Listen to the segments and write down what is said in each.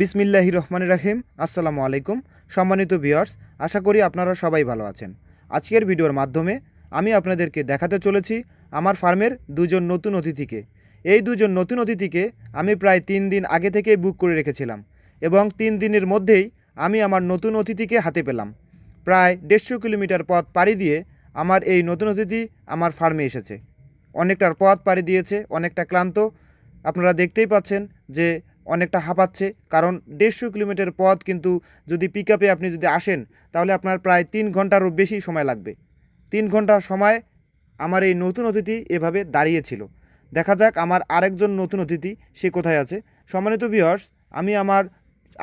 বিসমিল্লাহি রহমান রাহিম, আসসালামু আলাইকুম। সম্মানিত ভিউয়ার্স, আশা করি আপনারা সবাই ভালো আছেন। আজকের ভিডিওর মাধ্যমে আমি আপনাদেরকে দেখাতে চলেছি আমার ফার্মের দুজন নতুন অতিথিকে। এই দুজন নতুন অতিথিকে আমি প্রায় তিন দিন আগে থেকে বুক করে রেখেছিলাম এবং তিন দিনের মধ্যেই আমি আমার নতুন অতিথিকে হাতে পেলাম। প্রায় দেড়শো কিলোমিটার পথ পাড়ি দিয়ে আমার এই নতুন অতিথি আমার ফার্মে এসেছে। অনেকটার পথ পাড়ি দিয়েছে, অনেকটা ক্লান্ত। আপনারা দেখতেই পাচ্ছেন যে অনেকটা হাঁপাচ্ছে। কারণ দেড়শো কিলোমিটার পথ কিন্তু যদি পিক আপে আপনি যদি আসেন, তাহলে আপনার প্রায় তিন ঘন্টারও বেশি সময় লাগবে। তিন ঘণ্টা সময় আমার এই নতুন অতিথি এভাবে দাঁড়িয়েছিল। দেখা যাক আমার আরেকজন নতুন অতিথি সে কোথায় আছে। সম্মানিত ভিউয়ার্স আমি আমার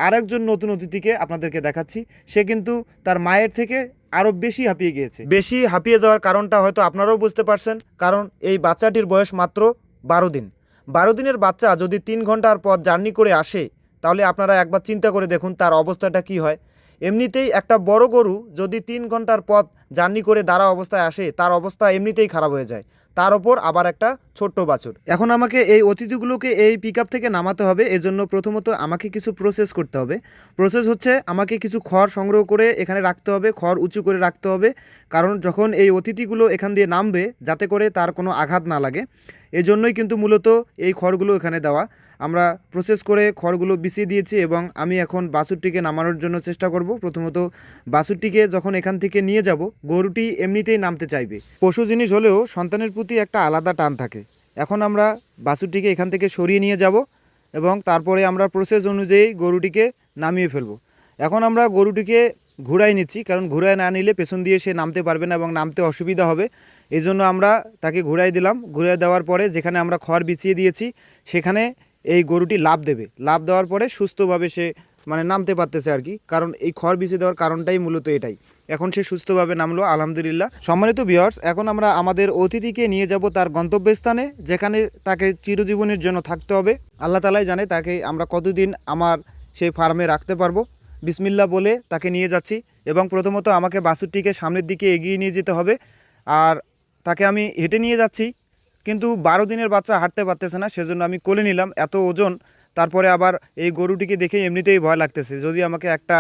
আরেকজন নতুন অতিথিকে আপনাদেরকে দেখাচ্ছি। সে কিন্তু তার মায়ের থেকে আরও বেশি হাঁপিয়ে গিয়েছে। বেশি হাঁপিয়ে যাওয়ার কারণটা হয়তো আপনারাও বুঝতে পারছেন, কারণ এই বাচ্চাটির বয়স মাত্র বারো দিন। বারো দিনের বাচ্চা যদি তিন ঘণ্টার পথ জার্নি করে আসে, তাহলে আপনারা একবার চিন্তা করে দেখুন তার অবস্থাটা কি হয়। এমনিতেই একটা বড় গরু যদি তিন ঘণ্টার পথ জার্নি করে দাঁড়া অবস্থায় আসে, তার অবস্থা এমনিতেই খারাপ হয়ে যায়। তার ওপর আবার একটা ছোট্ট বাছুর। এখন আমাকে এই অতিথিগুলোকে এই পিক থেকে নামাতে হবে, এজন্য প্রথমত আমাকে কিছু প্রসেস করতে হবে। প্রসেস হচ্ছে আমাকে কিছু খড় সংগ্রহ করে এখানে রাখতে হবে, খড় উঁচু করে রাখতে হবে। কারণ যখন এই অতিথিগুলো এখান দিয়ে নামবে, যাতে করে তার কোনো আঘাত না লাগে। এই জন্যই কিন্তু মূলত এই খড়গুলো এখানে দেওয়া। আমরা প্রসেস করে খড়গুলো বিছিয়ে দিয়েছি এবং আমি এখন বাছুরটিকে নামানোর জন্য চেষ্টা করব। প্রথমত বাছুরটিকে যখন এখান থেকে নিয়ে যাব, গরুটি এমনিতেই নামতে চাইবে। পশু জিনিস হলেও সন্তানের প্রতি একটা আলাদা টান থাকে। এখন আমরা বাছুরটিকে এখান থেকে সরিয়ে নিয়ে যাব এবং তারপরে আমরা প্রসেস অনুযায়ী গরুটিকে নামিয়ে ফেলব। এখন আমরা গরুটিকে ঘুরাই নিচ্ছি, কারণ ঘুরায় না নিলে পেছন দিয়ে সে নামতে পারবে না এবং নামতে অসুবিধা হবে। এই জন্য আমরা তাকে ঘুরাই দিলাম। ঘুরাই দেওয়ার পরে যেখানে আমরা খড় বিছিয়ে দিয়েছি, সেখানে এই গরুটি লাভ দেবে। লাভ দেওয়ার পরে সুস্থভাবে সে মানে নামতে পারতেছে আর কি। কারণ এই খড় বিছিয়ে দেওয়ার কারণটাই মূলত এটাই। এখন সে সুস্থভাবে নামলো, আলহামদুলিল্লাহ। সম্মানিত ভিউয়ার্স এখন আমরা আমাদের অতিথিকে নিয়ে যাব তার গন্তব্যস্থানে, যেখানে তাকে চিরজীবনের জন্য থাকতে হবে। আল্লাহ তালাই জানে তাকে আমরা কতদিন আমার সেই ফার্মে রাখতে পারব। বিসমিল্লা বলে তাকে নিয়ে যাচ্ছি এবং প্রথমত আমাকে বাসুরটিকে সামনের দিকে এগিয়ে নিয়ে যেতে হবে। আর তাকে আমি হেঁটে নিয়ে যাচ্ছি, কিন্তু বারো দিনের বাচ্চা হাঁটতে পারতেছে না, সেজন্য আমি কোলে নিলাম, এত ওজন। তারপরে আবার এই গরুটিকে দেখে এমনিতেই ভয় লাগতেছে, যদি আমাকে একটা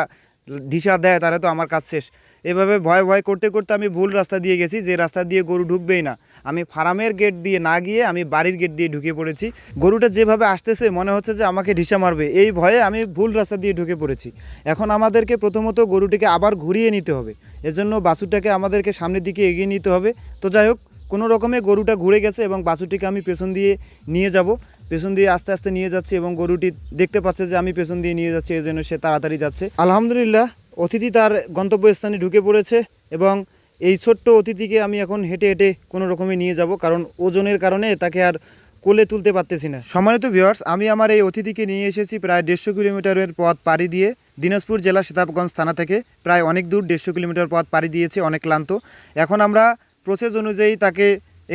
ঢিসা দেয় তাহলে তো আমার কাজ শেষ। এভাবে ভয় ভয় করতে করতে আমি ভুল রাস্তা দিয়ে গেছি, যে রাস্তা দিয়ে গরু ঢুকবেই না। আমি ফার্মের গেট দিয়ে না গিয়ে আমি বাড়ির গেট দিয়ে ঢুকে পড়েছি। গরুটা যেভাবে আসতেছে, মনে হচ্ছে যে আমাকে ঢিসা মারবে। এই ভয়ে আমি ভুল রাস্তা দিয়ে ঢুকে পড়েছি। এখন আমাদেরকে প্রথমত গরুটিকে আবার ঘুরিয়ে নিতে হবে। এজন্য বাছুরটাকে আমাদেরকে সামনের দিকে এগিয়ে নিতে হবে। তো যাই হোক, কোনো রকমে গরুটা ঘুরে গেছে এবং বাছুরটিকে আমি পেছন দিয়ে নিয়ে যাব। পেছন দিয়ে আস্তে আস্তে নিয়ে যাচ্ছি এবং গরুটি দেখতে পাচ্ছে যে আমি পেছন দিয়ে নিয়ে যাচ্ছি এই জন্য সে তাড়াতাড়ি যাচ্ছে। আলহামদুলিল্লাহ অতিথি তার গন্তব্যস্থানে ঢুকে পড়েছে এবং এই ছোট্ট অতিথিকে আমি এখন হেঁটে হেঁটে কোনো রকমে নিয়ে যাব, কারণ ওজনের কারণে তাকে আর কোলে তুলতে পারতেছি না। সম্মানিত ভিওয়ার্স আমি আমার এই অতিথিকে নিয়ে এসেছি প্রায় দেড়শো কিলোমিটারের পথ পাড়ি দিয়ে। দিনাজপুর জেলা সীতাবগঞ্জ থানা থেকে প্রায় অনেক দূর দেড়শো কিলোমিটার পথ পাড়ি দিয়েছে, অনেক ক্লান্ত। এখন আমরা প্রসেস অনুযায়ী তাকে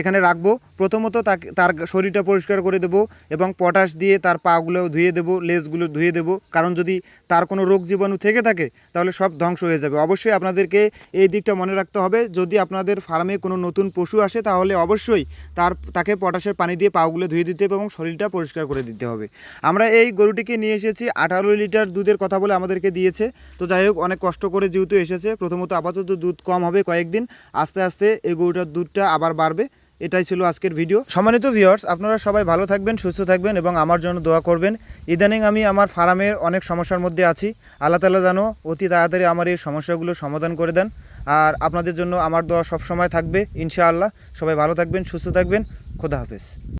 এখানে রাখব। প্রথমত তাকে, তার শরীরটা পরিষ্কার করে দেবো এবং পটাশ দিয়ে তার পাগুলো ধুয়ে দেবো, লেজগুলো ধুয়ে দেবো। কারণ যদি তার কোনো রোগ জীবাণু থেকে থাকে, তাহলে সব ধ্বংস হয়ে যাবে। অবশ্যই আপনাদেরকে এই দিকটা মনে রাখতে হবে। যদি আপনাদের ফার্মে কোনো নতুন পশু আসে, তাহলে অবশ্যই তার, তাকে পটাশের পানি দিয়ে পাগুলো ধুয়ে দিতে হবে এবং শরীরটা পরিষ্কার করে দিতে হবে। আমরা এই গরুটিকে নিয়ে এসেছি। আঠারো লিটার দুধের কথা বলে আমাদেরকে দিয়েছে। তো যাই হোক, অনেক কষ্ট করে যেহেতু এসেছে, প্রথমত আপাতত দুধ কম হবে কয়েকদিন। আস্তে আস্তে এই গরুটার দুধটা আবার বাড়বে। এটাই ছিল আজকের ভিডিও সম্মানিত ভিউয়ার্স আপনারা সবাই ভালো থাকবেন, সুস্থ থাকবেন এবং আমার জন্য দোয়া করবেন। ইদানিং আমি আমার ফার্মের অনেক সমস্যার মধ্যে আছি। আল্লাহ তালা জানো অতি তাড়াতাড়ি আমার এই সমস্যাগুলো সমাধান করে দেন। আর আপনাদের জন্য আমার দোয়া সবসময় থাকবে, ইনশাআল্লাহ। সবাই ভালো থাকবেন, সুস্থ থাকবেন। খোদা হাফেজ।